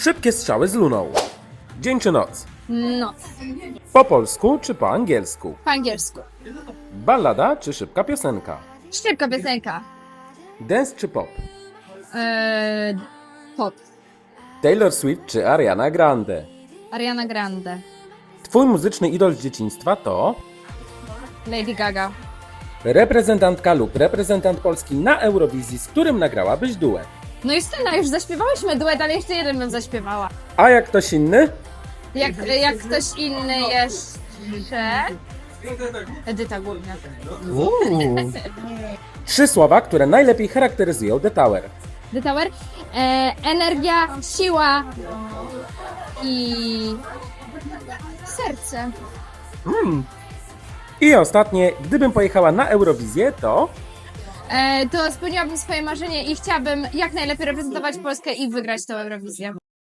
Szybkie strzały z luną. Dzień czy noc? Noc. Po polsku czy po angielsku? Po angielsku. Ballada czy szybka piosenka? Szybka piosenka. Dance czy pop? Eee, pop. Taylor Swift czy Ariana Grande? Ariana Grande. Twój muzyczny idol z dzieciństwa to Lady Gaga. reprezentantka lub reprezentant Polski na Eurowizji, z którym nagrałabyś duet. No i Styna, już zaśpiewałyśmy duet, ale jeszcze jeden bym zaśpiewała. A jak ktoś inny? Jak, jak ktoś inny jeszcze... Edyta Górniak. Trzy słowa, które najlepiej charakteryzują The Tower. The Tower. E, energia, siła i... serce. I ostatnie, gdybym pojechała na Eurowizję, to E, to spełniłabym swoje marzenie i chciałabym jak najlepiej reprezentować Polskę i wygrać tę Eurowizję.